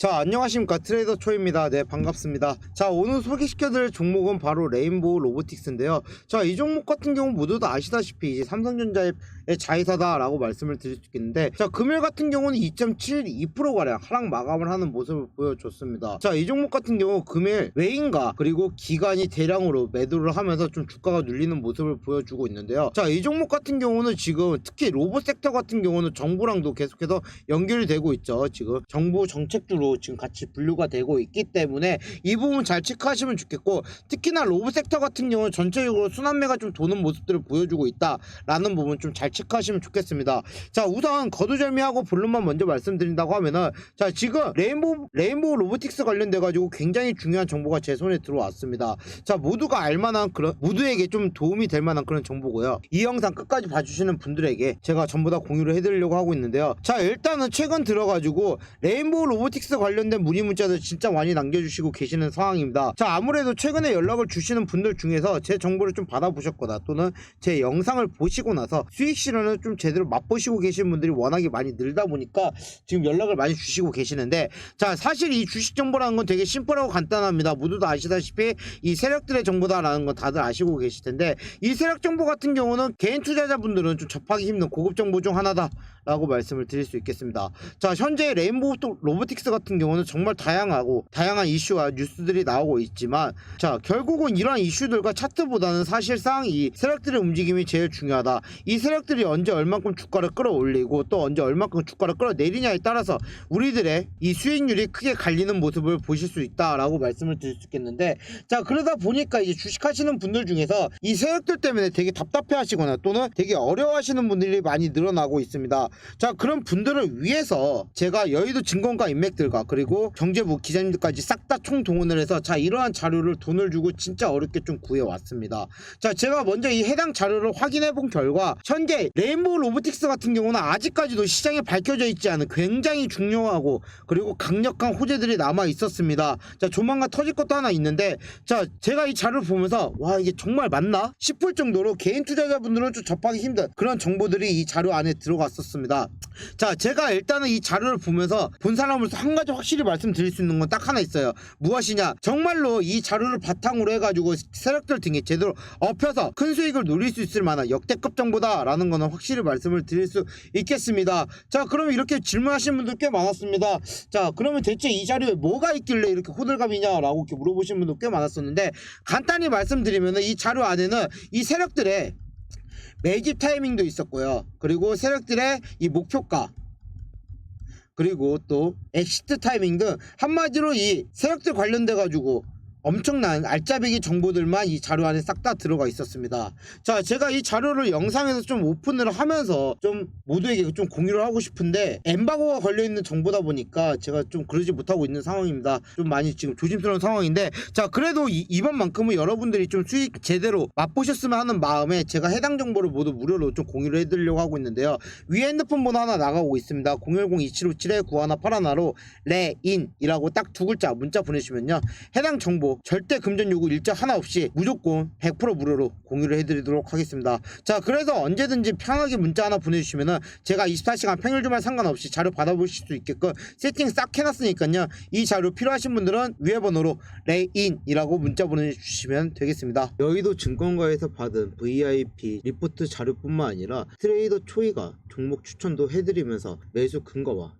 자 안녕하십니까. 트레이더 초입니다. 네 반갑습니다. 자 오늘 소개시켜드릴 종목은 바로 레인보우 로보틱스인데요. 자 이 종목 같은 경우 모두 다 아시다시피 이제 삼성전자의 자회사다 라고 말씀을 드릴 수 있겠는데 자 금일 같은 경우는 2.72%가량 하락 마감을 하는 모습을 보여줬습니다. 자 이 종목 같은 경우 금일 외인가 그리고 기관이 대량으로 매도를 하면서 좀 주가가 눌리는 모습을 보여주고 있는데요. 자 이 종목 같은 경우는 지금 특히 로봇 섹터 같은 경우는 정부랑도 계속해서 연결이 되고 있죠. 지금 정부 정책주로 지금 같이 분류가 되고 있기 때문에 이 부분 잘 체크하시면 좋겠고 특히나 로봇 섹터 같은 경우는 전체적으로 순환매가 좀 도는 모습들을 보여주고 있다라는 부분 좀 잘 체크하시면 좋겠습니다. 자 우선 거두절미하고 본론만 먼저 말씀드린다고 하면은 자 지금 레인보우 레인보우 로보틱스 관련돼 가지고 굉장히 중요한 정보가 제 손에 들어왔습니다. 자 모두가 알만한 그런 모두에게 좀 도움이 될 만한 그런 정보고요. 이 영상 끝까지 봐주시는 분들에게 제가 전부 다 공유를 해드리려고 하고 있는데요. 자 일단은 최근 들어가지고 레인보우 로보틱스 관련된 문의 문자들 진짜 많이 남겨주시고 계시는 상황입니다. 자 아무래도 최근에 연락을 주시는 분들 중에서 제 정보를 좀 받아보셨거나 또는 제 영상을 보시고 나서 수익 실현을 좀 제대로 맛보시고 계신 분들이 워낙에 많이 늘다 보니까 지금 연락을 많이 주시고 계시는데 자 사실 이 주식 정보라는 건 되게 심플하고 간단합니다. 모두 다 아시다시피 이 세력들의 정보다라는 건 다들 아시고 계실 텐데 이 세력 정보 같은 경우는 개인 투자자분들은 좀 접하기 힘든 고급 정보 중 하나다 라고 말씀을 드릴 수 있겠습니다. 자 현재 레인보우 또 로보틱스 같은 경우는 정말 다양하고 다양한 이슈와 뉴스들이 나오고 있지만 자 결국은 이러한 이슈들과 차트보다는 사실상 이 세력들의 움직임이 제일 중요하다. 이 세력들이 언제 얼만큼 주가를 끌어올리고 또 언제 얼만큼 주가를 끌어내리냐에 따라서 우리들의 이 수익률이 크게 갈리는 모습을 보실 수 있다라고 말씀을 드릴 수 있겠는데 자 그러다 보니까 이제 주식 하시는 분들 중에서 이 세력들 때문에 되게 답답해 하시거나 또는 되게 어려워 하시는 분들이 많이 늘어나고 있습니다. 자 그런 분들을 위해서 제가 여의도 증권가 인맥들과 그리고 경제부 기자님들까지 싹 다 총동원을 해서 자 이러한 자료를 돈을 주고 진짜 어렵게 좀 구해왔습니다. 자 제가 먼저 이 해당 자료를 확인해 본 결과 현재 레인보우 로보틱스 같은 경우는 아직까지도 시장에 밝혀져 있지 않은 굉장히 중요하고 그리고 강력한 호재들이 남아 있었습니다. 자 조만간 터질 것도 하나 있는데 자 제가 이 자료를 보면서 와 이게 정말 맞나 싶을 정도로 개인 투자자분들은 좀 접하기 힘든 그런 정보들이 이 자료 안에 들어갔었습니다. 자 제가 일단은 이 자료를 보면서 본 사람으로서 한 가지 확실히 말씀드릴 수 있는 건 딱 하나 있어요. 무엇이냐 정말로 이 자료를 바탕으로 해가지고 세력들 등에 제대로 엎혀서 큰 수익을 노릴 수 있을 만한 역대급 정보다라는 거는 확실히 말씀을 드릴 수 있겠습니다. 자 그러면 이렇게 질문하시는 분들 꽤 많았습니다. 자 그러면 대체 이 자료에 뭐가 있길래 이렇게 호들갑이냐라고 이렇게 물어보시는 분들 꽤 많았었는데 간단히 말씀드리면 이 자료 안에는 이 세력들의 매집 타이밍도 있었고요. 그리고 세력들의 이 목표가 그리고 또 엑시트 타이밍 등 한마디로 이 세력들 관련돼 가지고 엄청난 알짜배기 정보들만 이 자료 안에 싹 다 들어가 있었습니다. 자, 제가 이 자료를 영상에서 좀 오픈을 하면서 좀 모두에게 좀 공유를 하고 싶은데 엠바고가 걸려 있는 정보다 보니까 제가 좀 그러지 못하고 있는 상황입니다. 좀 많이 지금 조심스러운 상황인데 자, 그래도 이, 이번만큼은 여러분들이 좀 수익 제대로 맛보셨으면 하는 마음에 제가 해당 정보를 모두 무료로 좀 공유를 해드리려고 하고 있는데요. 위에 핸드폰 번호 하나 나가고 있습니다. 010-2757-9181로 레인이라고 딱 두 글자 문자 보내시면요. 해당 정보 절대 금전 요구 일자 하나 없이 무조건 100% 무료로 공유를 해드리도록 하겠습니다. 자 그래서 언제든지 편하게 문자 하나 보내주시면은 제가 24시간 평일 주말 상관없이 자료 받아보실 수 있게끔 세팅 싹 해놨으니까요. 이 자료 필요하신 분들은 위에 번호로 레인이라고 문자 보내주시면 되겠습니다. 여의도 증권가에서 받은 VIP 리포트 자료뿐만 아니라 트레이더 초이가 종목 추천도 해드리면서 매수 근거와